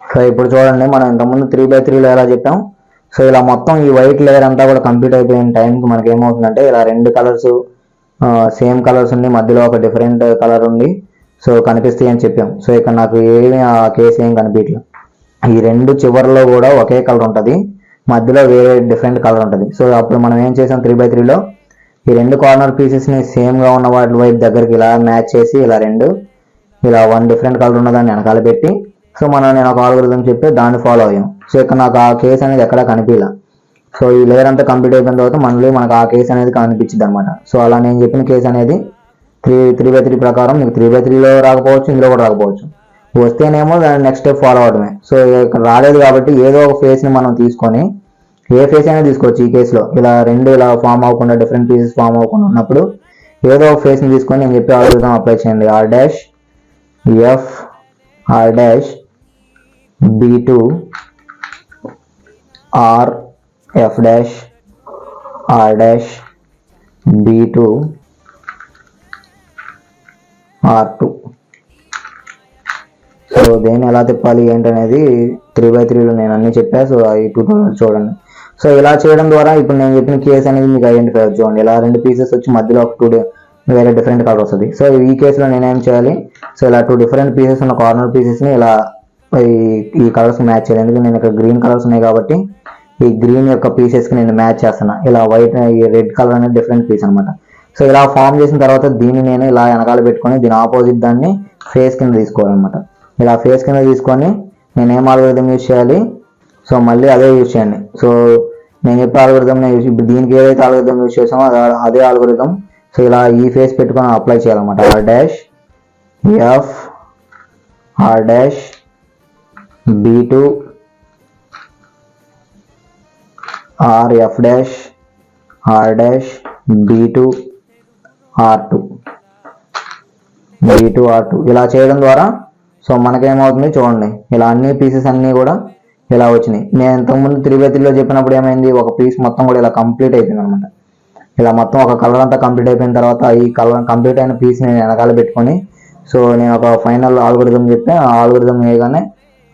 So ఇప్పుడు చూడండి మనం ఇంతకుముందు త్రీ బై త్రీలో ఎలా చెప్పాం? సో ఇలా మొత్తం ఈ వైట్ లేయర్ అంతా కూడా కంప్లీట్ అయిపోయిన టైంకి మనకి ఏమవుతుందంటే ఇలా రెండు కలర్స్ సేమ్ కలర్స్ ఉండి మధ్యలో ఒక డిఫరెంట్ కలర్ ఉండి సో కనిపిస్తాయి అని చెప్పాం. సో ఇక్కడ నాకు ఏమి ఆ కేసు ఏం కనిపించలేదు ఈ రెండు చివర్లో కూడా ఒకే కలర్ ఉంటుంది మధ్యలో వేరే డిఫరెంట్ కలర్ ఉంటుంది. సో అప్పుడు మనం ఏం చేసాం త్రీ బై త్రీలో ఈ రెండు కార్నర్ పీసెస్ని సేమ్గా ఉన్న వాటి వైపు దగ్గరికి ఇలా మ్యాచ్ చేసి ఇలా రెండు ఇలా వన్ డిఫరెంట్ కలర్ ఉన్నదాన్ని వెనకాల పెట్టి సో మనం నేను ఒక ఆల్గోరిథం చెప్పి దాన్ని ఫాలో అయ్యాం. సో ఇక్కడ నాకు ఆ కేసు అనేది ఎక్కడా కనిపించలే సో ఈ లేయర్ అంతా కంప్లీట్ అయిపోయిన తర్వాత మళ్ళీ మనకు ఆ కేసు అనేది కనిపించింది అనమాట సో అలా నేను చెప్పిన కేసు అనేది త్రీ త్రీ బై త్రీ ప్రకారం మీకు త్రీ బై త్రీలో రాకపోవచ్చు ఇందులో కూడా రాకపోవచ్చు. వస్తేనేమో దాని నెక్స్ట్ స్టెప్ ఫాలో అవడమే. సో ఇక్కడ రాలేదు కాబట్టి ఏదో ఒక ఫేస్ని మనం తీసుకొని ఏ ఫేస్ అయినా తీసుకోవచ్చు ఈ కేసులో ఇలా రెండు ఇలా ఫామ్ అవ్వకుండా డిఫరెంట్ పీసెస్ ఫామ్ అవ్వకుండా ఉన్నప్పుడు ఏదో ఒక ఫేస్ని తీసుకొని నేను చెప్పి ఆల్గోరిథం అప్లై చేయండి. R dash F R dash B two R F dash R dash B two R two so దేన్ని ఎలా తిప్పాలి ఏంటనేది త్రీ బై త్రీలో నేను అన్ని చెప్పా. సో ఈ ట్యూటోరియల్ చూడండి. సో ఇలా చేయడం ద్వారా ఇప్పుడు నేను చెప్పిన కేస్ అనేది మీకు ఐడెంటిఫై చూడండి ఇలా రెండు పీసెస్ వచ్చి మధ్యలో ఒక టూ వేరే డిఫరెంట్ కలర్ వస్తుంది. సో ఈ కేసులో నేనేం చేయాలి? సో ఇలా టూ డిఫరెంట్ పీసెస్ ఉన్న కార్నర్ పీసెస్ని ఇలా ఈ కలర్స్ మ్యాచ్ చేయాలి ఎందుకంటే నేను ఇక్కడ గ్రీన్ కలర్స్ ఉన్నాయి కాబట్టి ఈ గ్రీన్ యొక్క పీసెస్కి నేను మ్యాచ్ చేస్తున్నా. ఇలా వైట్ ఈ రెడ్ కలర్ అనేది డిఫరెంట్ పీస్ అనమాట సో ఇలా ఫామ్ చేసిన తర్వాత దీన్ని నేను ఇలా వెనకాల పెట్టుకొని దీని ఆపోజిట్ దాన్ని ఫేస్ కింద తీసుకోవాలన్నమాట. ఇలా ఫేస్ కింద తీసుకొని నేను ఏం ఆల్గోరిథం యూజ్ చేయాలి? సో మళ్ళీ అదే యూజ్ చేయండి. సో నేను చెప్పే ఆల్గోరిథం యూజ్ ఇప్పుడు దీనికి ఏదైతే ఆల్గోరిథం యూజ్ చేసామో అదే అదే సో ఇలా ఈ ఫేస్ పెట్టుకొని అప్లై చేయాలన్నమాట. R dash F R dash B two R F dash R dash B two R two B two R two ఇలా చేయడం ద్వారా సో మనకేమవుతుంది చూడండి ఇలా అన్ని పీసెస్ అన్నీ కూడా ఇలా వచ్చినాయి. నేను ఇంతకుముందు త్రీ చెప్పినప్పుడు ఏమైంది ఒక పీస్ మొత్తం కూడా ఇలా కంప్లీట్ అయిపోయింది అనమాట ఇలా మొత్తం ఒక కలర్ అంతా కంప్లీట్ అయిపోయిన తర్వాత ఈ కలర్ కంప్లీట్ అయిన పీస్ నేను వెనకాల పెట్టుకొని సో నేను ఒక ఫైనల్ ఆల్గోరిథం చెప్పి ఆ ఆల్గోరిథం వేయగానే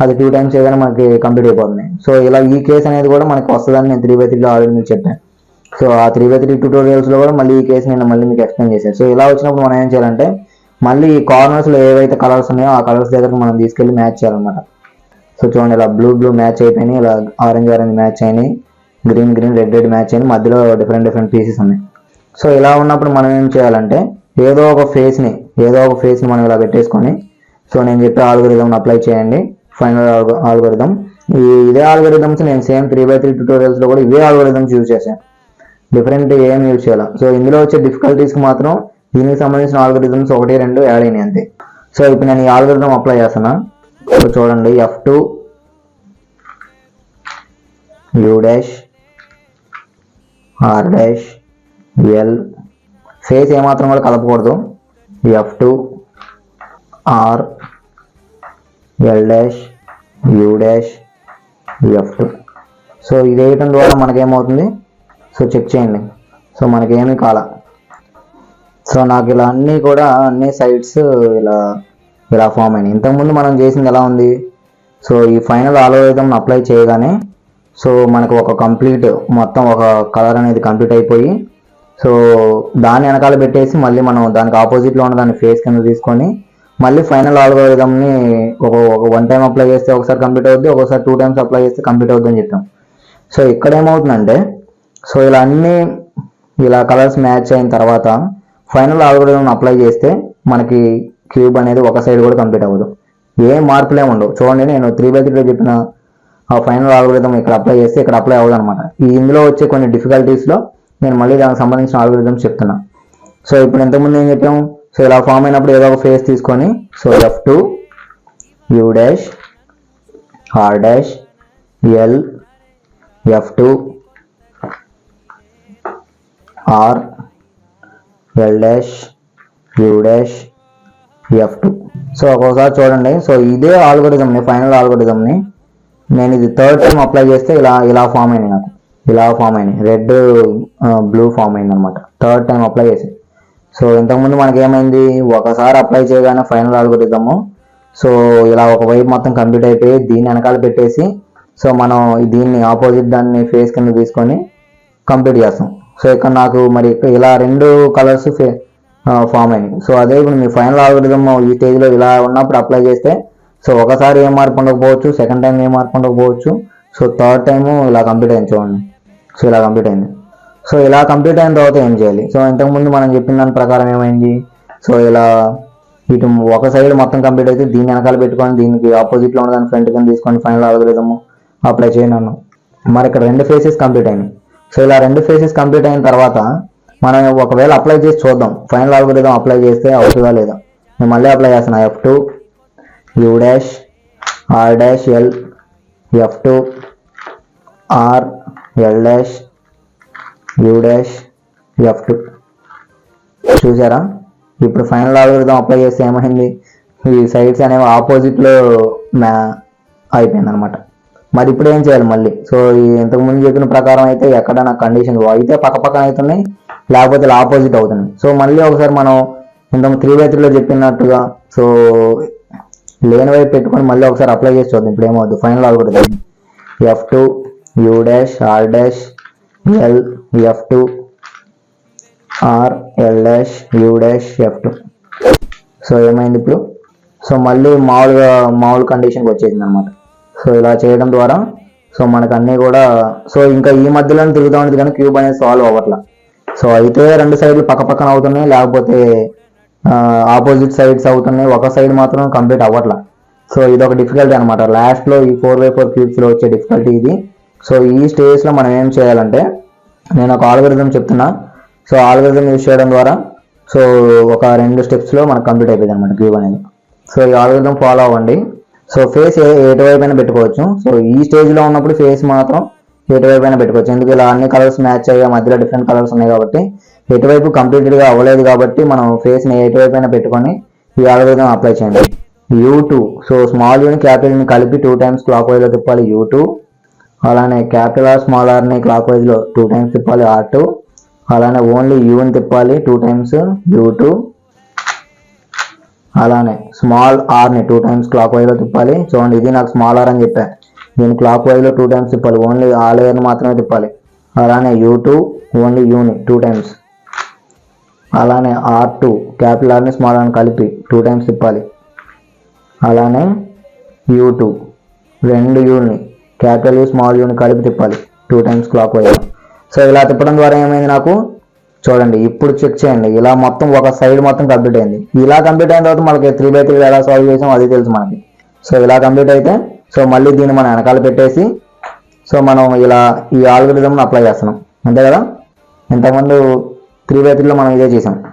అది టూ టైమ్స్ చేయగానే మనకి కంప్లీట్ అయిపోతుంది. సో ఇలా ఈ కేసు అనేది కూడా మనకి వస్తుందని నేను త్రీ బై త్రీలో ఆల్రెడీ మీకు చెప్పాను. సో ఆ త్రీ బై త్రీ ట్యూటోరియల్స్లో కూడా మళ్ళీ ఈ కేసు నేను మళ్ళీ మీకు ఎక్స్ప్లెయిన్ చేశాను. సో ఇలా వచ్చినప్పుడు మనం ఏం చేయాలంటే మళ్ళీ ఈ కార్నర్స్లో ఏవైతే కలర్స్ ఉన్నాయో ఆ కలర్స్ దగ్గర మనం తీసుకెళ్ళి మ్యాచ్ చేయాలన్నమాట. సో చూడండి ఇలా బ్లూ బ్లూ మ్యాచ్ అయిపోయినాయి. ఇలా ఆరెంజ్ ఆరెంజ్ మ్యాచ్ అయినాయి. Green green red red match అయినాయి. మధ్యలో డిఫరెంట్ డిఫరెంట్ పీసెస్ ఉన్నాయి. సో ఇలా ఉన్నప్పుడు మనం ఏం చేయాలంటే ఏదో ఒక ఫేస్ని ఏదో ఒక ఫేస్ని మనం ఇలా పెట్టేసుకొని సో నేను చెప్పే ఆల్గోరిథం అప్లై చేయండి. ఫైనల్ ఆల్గోరిథం ఈ ఇదే ఆల్గోరిథమ్స్ నేను సేమ్ త్రీ బై త్రీ ట్యూటోరియల్స్లో కూడా ఇవే ఆల్గోరిథమ్స్ యూజ్ చేశాను డిఫరెంట్ ఏం యూజ్ చేయాలి? సో ఇందులో వచ్చే డిఫికల్టీస్కి మాత్రం దీనికి సంబంధించిన ఆల్గోరిథమ్స్ ఒకటి రెండు యాడ్ అయినాయి అంతే. సో ఇప్పుడు నేను ఈ ఆల్గోరిథం అప్లై చేస్తున్నా. సో చూడండి F two U dash R dash L face ఏమాత్రం కూడా కలపకూడదు. F two R L dash U dash F two so ఇది వేయటం ద్వారా మనకేమవుతుంది? సో చెక్ చేయండి. సో మనకేమీ కాల. సో నాకు ఇలా అన్నీ కూడా అన్ని సైడ్స్ ఇలా ఇలా ఫామ్ అయినాయి. ఇంతకుముందు మనం చేసింది ఎలా ఉంది? సో ఈ ఫైనల్ ఆలోచన అప్లై చేయగానే సో మనకు ఒక కంప్లీట్ మొత్తం ఒక కలర్ అనేది కంప్లీట్ అయిపోయి సో దాన్ని వెనకాల పెట్టేసి మళ్ళీ మనం దానికి ఆపోజిట్లో ఉన్న దాన్ని ఫేస్ కింద తీసుకొని మళ్ళీ ఫైనల్ ఆల్గోరిథంని ఒక ఒక వన్ టైం అప్లై చేస్తే ఒకసారి కంప్లీట్ అవుద్ది ఒకసారి టూ టైమ్స్ అప్లై చేస్తే కంప్లీట్ అవుద్ది అని చెప్పాం. సో ఇక్కడ ఏమవుతుందంటే సో ఇలా అన్ని ఇలా కలర్స్ మ్యాచ్ అయిన తర్వాత ఫైనల్ ఆల్గోరిథం అప్లై చేస్తే మనకి క్యూబ్ అనేది ఒక సైడ్ కూడా కంప్లీట్ అవ్వదు. ఏ మార్పులే ఉండవు. చూడండి నేను త్రీ బై త్రీలో చెప్పిన ఆ ఫైనల్ ఆల్గోరిథం ఇక్కడ అప్లై చేస్తే ఇక్కడ అప్లై అవ్వదు అనమాట ఈ ఇందులో వచ్చే కొన్ని డిఫికల్టీస్లో నేను మళ్ళీ దానికి సంబంధించిన ఆల్గోరిథమ్స్ చెప్తున్నా. సో ఇప్పుడు ఎంతకుముందు ఏం చెప్పాము సో ఇలా ఫామ్ అయినప్పుడు ఏదో ఒక ఫేస్ తీసుకొని so F two U dash R dash L F two R L dash U dash F two so ఒక్కోసారి చూడండి సో ఇదే ఆల్గోరిథంని ఫైనల్ ఆల్గోరిథంని నేను ఇది థర్డ్ టైం అప్లై చేస్తే ఇలా ఇలా ఫామ్ అయినాయి నాకు. ఇలా ఫామ్ అయినాయి. రెడ్ బ్లూ ఫామ్ అయింది అనమాట థర్డ్ టైం అప్లై చేసి. సో ఇంతకుముందు మనకి ఏమైంది ఒకసారి అప్లై చేయగానే ఫైనల్ ఆల్గోరిథము సో ఇలా ఒక వైపు మొత్తం కంప్లీట్ అయిపోయి దీన్ని వెనకాల పెట్టేసి సో మనం దీన్ని ఆపోజిట్ దాన్ని ఫేస్ కింద తీసుకొని కంప్లీట్ చేస్తాం. సో ఇక్కడ నాకు మరి ఇక్కడ ఇలా రెండు కలర్స్ ఫామ్ అయినాయి. సో అదే ఇప్పుడు మీ ఫైనల్ ఆల్గరిథం ఈ స్టేజ్లో ఇలా ఉన్నప్పుడు అప్లై చేస్తే సో ఒకసారి ఏం మార్పు ఉండకపోవచ్చు సెకండ్ టైం ఏం మార్పు ఉండకపోవచ్చు. సో థర్డ్ టైము ఇలా కంప్లీట్ అయింది చూడండి. సో ఇలా కంప్లీట్ అయింది. సో ఇలా కంప్లీట్ అయిన తర్వాత ఏం చేయాలి? సో ఇంతకుముందు మనం చెప్పిన దాని ప్రకారం ఏమైంది? సో ఇలా ఇటు ఒక సైడ్ మొత్తం కంప్లీట్ అయితే దీన్ని వెనకాల పెట్టుకొని దీనికి ఆపోజిట్లో ఉన్న దాని ఫ్రంట్ కింద తీసుకొని ఫైనల్ ఆల్గరిథము అప్లై చేయను మరి ఇక్కడ రెండు ఫేసెస్ కంప్లీట్ అయినాయి. సో ఇలా రెండు ఫేసెస్ కంప్లీట్ అయిన తర్వాత మనం ఒకవేళ అప్లై చేసి చూద్దాం. ఫైనల్ ఆల్గరిథం అప్లై చేస్తే అవుతుందా లేదా? నేను మళ్ళీ అప్లై చేస్తున్నా. F two U dash R dash L F two R L dash U dash F two చూసారా? ఇప్పుడు ఫైనల్ ఆల్గరిథం అప్లై చేస్తే ఏమైంది? ఈ సైడ్స్ అనేవి ఆపోజిట్లో మ్యా అయిపోయింది అనమాట మరి ఇప్పుడు ఏం చేయాలి మళ్ళీ? సో ఇంతకుముందు చెప్పిన ప్రకారం అయితే ఎక్కడ నా కండిషన్ అయితే పక్క పక్కన అవుతున్నాయి లేకపోతే ఇలా ఆపోజిట్ అవుతున్నాయి. సో మళ్ళీ ఒకసారి మనం ఇంతకు త్రీ బై త్రీలో చెప్పినట్టుగా సో లేని వైపు పెట్టుకొని మళ్ళీ ఒకసారి అప్లై చేసి చూద్దాం. ఇప్పుడు ఏమవుతుంది final algorithm F two U dash R dash L F two R L dash U dash F two so ఏమైంది ఇప్పుడు? సో మళ్ళీ మామూలుగా మామూలు కండిషన్కి వచ్చేసింది అనమాట సో ఇలా చేయడం ద్వారా సో మనకు అన్నీ కూడా సో ఇంకా ఈ మధ్యలోనే తిరుగుతూ ఉంటుంది కానీ క్యూబ్ అనేది సాల్వ్ అవ్వట్లా. సో అయితే రెండు సైడ్లు పక్క పక్కన అవుతున్నాయి లేకపోతే ఆపోజిట్ సైడ్స్ అవుతున్నాయి. ఒక సైడ్ మాత్రం కంప్లీట్ అవ్వట్లా. సో ఇది ఒక డిఫికల్టీ అనమాట లాస్ట్లో ఈ ఫోర్ బై ఫోర్ క్యూబ్స్లో వచ్చే డిఫికల్టీ ఇది. సో ఈ స్టేజ్లో మనం ఏం చేయాలంటే నేను ఒక ఆల్గరిథం చెప్తున్నా. సో ఆల్గరిథం యూజ్ చేయడం ద్వారా సో ఒక రెండు స్టెప్స్లో మనకు కంప్లీట్ అయిపోయింది అనమాట క్యూబ్ అనేది. సో ఈ ఆల్గరిథం ఫాలో అవ్వండి. సో ఫేస్ ఎటువైపు అయినా పెట్టుకోవచ్చు. సో ఈ స్టేజ్లో ఉన్నప్పుడు ఫేస్ మాత్రం ఎటువైపు అయినా పెట్టుకోవచ్చు. ఎందుకు ఇలా అన్ని కలర్స్ మ్యాచ్ అయ్యే మధ్యలో డిఫరెంట్ కలర్స్ ఉన్నాయి కాబట్టి ఎటువైపు కంప్లీటెడ్గా అవ్వలేదు కాబట్టి మనం ఫేస్ని ఎటువైపు అయినా పెట్టుకొని ఈ ఆల్గరిథం అప్లై చేయండి. యూ టూ సో స్మాల్ యూని క్యాపిటల్ని కలిపి టూ టైమ్స్ క్లాక్ వైజ్లో తిప్పాలి. యూ టూ అలానే క్యాపిటల్ ఆర్ స్మాల్ ఆర్ని క్లాక్ వైజ్లో టూ టైమ్స్ తిప్పాలి ఆర్ టూ. అలానే ఓన్లీ యూని తిప్పాలి టూ టైమ్స్ యూ టూ. అలానే స్మాల్ ఆర్ని టూ టైమ్స్ క్లాక్ వైజ్లో తిప్పాలి. చూడండి ఇది నాకు స్మాల్ ఆర్ అని చెప్పాను దీన్ని క్లాక్ వైజ్లో టూ టైమ్స్ తిప్పాలి ఓన్లీ ఆ లేయర్ని మాత్రమే తిప్పాలి. అలానే యూ టూ ఓన్లీ యూని టూ టైమ్స్. అలానే ఆర్ టూ క్యాపిటల్ ఆర్ని స్మాల్ ఆర్ని కలిపి టూ టైమ్స్ తిప్పాలి. అలానే యూ టూ రెండు యూని క్యాపిటల్ యూ స్మాల్ యూని కలిపి తిప్పాలి. Two times clockwise so ఇలా తిప్పడం ద్వారా ఏమైంది నాకు? చూడండి ఇప్పుడు చెక్ చేయండి. ఇలా మొత్తం ఒక సైడ్ మొత్తం కంప్లీట్ అయింది. ఇలా కంప్లీట్ అయిన తర్వాత మనకి త్రీ బై త్రీ ఎలా సాల్వ్ చేసాం అది తెలుసు మనకి. సో ఇలా కంప్లీట్ అయితే సో మళ్ళీ దీన్ని మనం వెనకాల పెట్టేసి సో మనం ఇలా ఈ ఆల్గరిథంను అప్లై చేస్తున్నాం. అంతే కదా? ఇంతకుముందు త్రీ బై త్రీలో మనం ఇదే చేసాం.